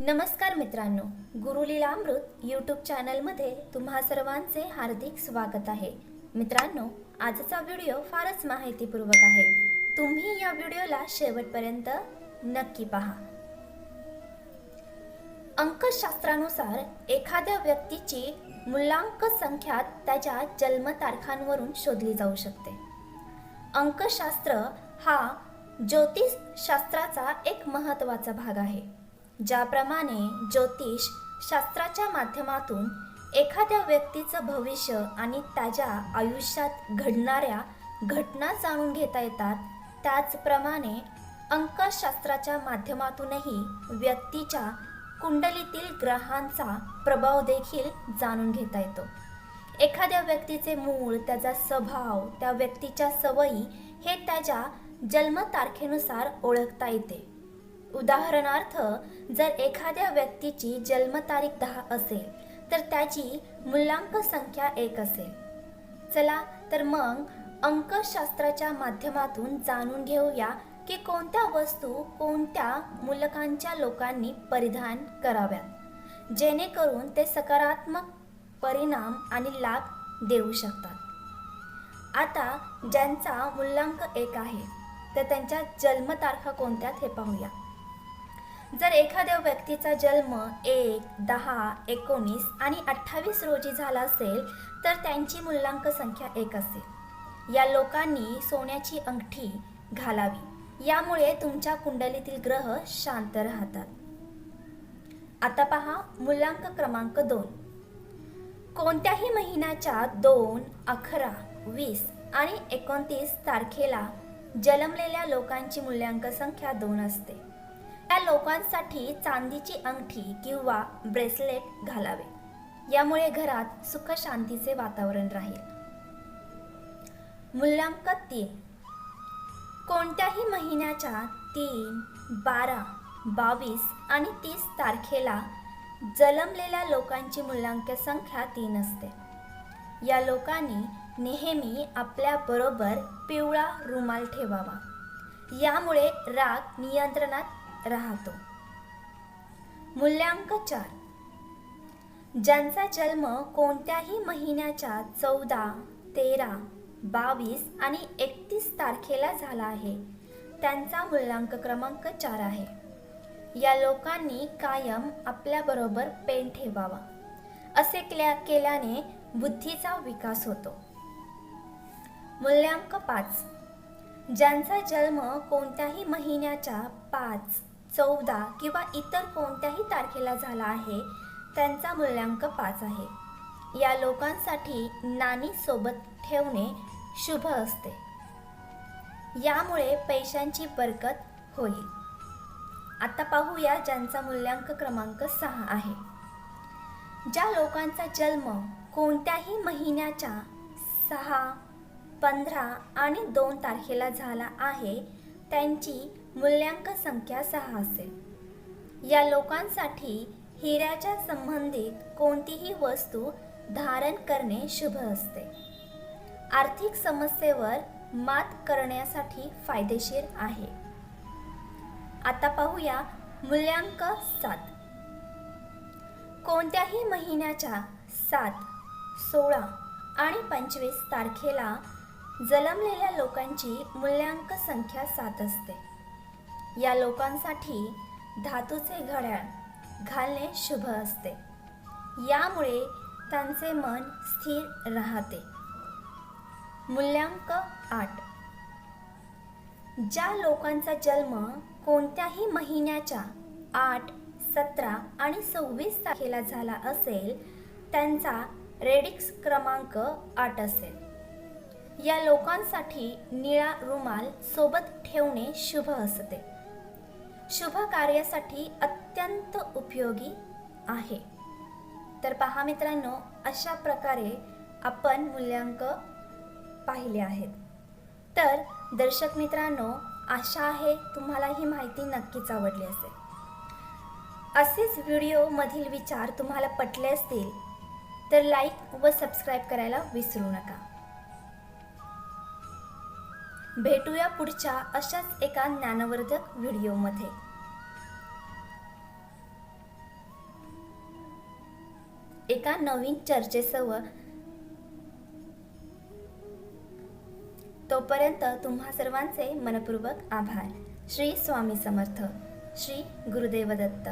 नमस्कार मित्रांनो गुरुलीला अमृत यूट्यूब चॅनलमध्ये तुम्हा सर्वांचे हार्दिक स्वागत आहे. मित्रांनो आजचा व्हिडिओ फारच माहितीपूर्वक आहे. तुम्ही या व्हिडिओला शेवटपर्यंत नक्की पहा. अंकशास्त्रानुसार एखाद्या व्यक्तीची मूल्यांक संख्या त्याच्या जन्मतारखांवरून शोधली जाऊ शकते. अंकशास्त्र हा ज्योतिषशास्त्राचा एक महत्त्वाचा भाग आहे. ज्याप्रमाणे ज्योतिष शास्त्राच्या माध्यमातून एखाद्या व्यक्तीचं भविष्य आणि त्याच्या आयुष्यात घडणाऱ्या घटना जाणून घेता येतात. त्याचप्रमाणे अंकशास्त्राच्या माध्यमातूनही व्यक्तीच्या कुंडलीतील ग्रहांचा प्रभाव देखील जाणून घेता येतो. एखाद्या व्यक्तीचे मूळ त्याचा स्वभाव त्या व्यक्तीच्या सवयी हे त्याच्या जन्मतारखेनुसार ओळखता येते. उदाहरणार्थ जर एखाद्या व्यक्तीची जन्मतारीख दहा असेल तर त्याची मूल्यांक संख्या एक असेल. चला तर मग अंकशास्त्राच्या माध्यमातून जाणून घेऊया की कोणत्या वस्तू कोणत्या मुलकांच्या लोकांनी परिधान कराव्यात जेणेकरून ते सकारात्मक परिणाम आणि लाभ देऊ शकतात. आता ज्यांचा मूल्यांक एक आहे तर त्यांच्या जन्मतारखा कोणत्या हे पाहूया. जर एखाद्या व्यक्तीचा जन्म एक दहा एकोणीस आणि अठ्ठावीस रोजी झाला असेल तर त्यांची मूल्यांक संख्या एक असेल. या लोकांनी सोन्याची अंगठी घालावी. यामुळे तुमच्या कुंडलीतील ग्रह शांत राहतात. आता पहा मूल्यांक क्रमांक दोन. कोणत्याही महिन्याच्या दोन अकरा वीस आणि एकोणतीस तारखेला जन्मलेल्या लोकांची मूल्यांक संख्या दोन असते. या लोकांसाठी चांदीची अंगठी किंवा ब्रेसलेट घालावे. यामुळे घरात सुख शांतीचे वातावरण राहील. मूल्यांकन तीन. कोणत्याही महिन्याच्या तीन बारा बावीस आणि तीस तारखेला जन्मलेल्या लोकांची मूल्यांक संख्या तीन असते. या लोकांनी नेहमी आपल्याबरोबर पिवळा रुमाल ठेवावा. यामुळे राग नियंत्रणात राहतो. मूल्यांक चार. ज्यांचा जन्म कोणत्याही महिन्याच्या चौदा तेरा बावीस आणि एकतीस तारखेला झाला आहे त्यांचा मूल्यांक क्रमांक चार आहे. या लोकांनी कायम आपल्याबरोबर पेन ठेवावा असे केल्या केल्याने बुद्धीचा विकास होतो. मूल्यांक पाच. ज्यांचा जन्म कोणत्याही महिन्याच्या पाच चौदा किंवा इतर कोणत्याही तारखेला झाला आहे त्यांचा मूल्यांक पाच आहे. या लोकांसाठी नाणी सोबत ठेवणे शुभ असते. यामुळे पैशांची बरकत होईल. आता पाहूया ज्यांचा मूल्यांक क्रमांक सहा आहे. ज्या लोकांचा जन्म कोणत्याही महिन्याच्या सहा पंधरा आणि दोन तारखेला झाला आहे त्यांची मूल्यांक संख्या सहा असेल. या लोकांसाठी हिऱ्याच्या संबंधित कोणतीही वस्तू धारण करणे शुभ असते. आर्थिक समस्येवर मात करण्यासाठी फायदेशीर आहे. आता पाहूया मूल्यांक सात. कोणत्याही महिन्याच्या सात सोळा आणि पंचवीस तारखेला जन्मलेल्या लोकांची मूल्यांक संख्या सात असते. या लोकांसाठी धातूचे घड्याळ घालणे शुभ असते. यामुळे त्यांचे मन स्थिर राहते. मूल्यांक आठ. ज्या लोकांचा जन्म कोणत्याही महिन्याच्या आठ सतरा आणि सव्वीस तारखेला झाला असेल त्यांचा रेडिक्स क्रमांक आठ असेल. या लोकांसाठी निळा रुमाल सोबत ठेवणे शुभ असते. शुभ कार्यासाठी अत्यंत उपयोगी आहे. तर पहा मित्रांनो अशा प्रकारे आपण मूल्यांक पाहिले आहेत. तर दर्शक मित्रांनो आशा आहे तुम्हाला ही माहिती नक्कीच आवडली असेल. असेच व्हिडिओमधील विचार तुम्हाला पटले असतील तर लाईक व सबस्क्राईब करायला विसरू नका. भेटूया पुढच्या अशाच एका ज्ञानवर्धक व्हिडिओमध्ये. एका नवीन चर्चेसह तोपर्यंत तुम्हा सर्वांचे मनपूर्वक आभार. श्री स्वामी समर्थ. श्री गुरुदेव दत्त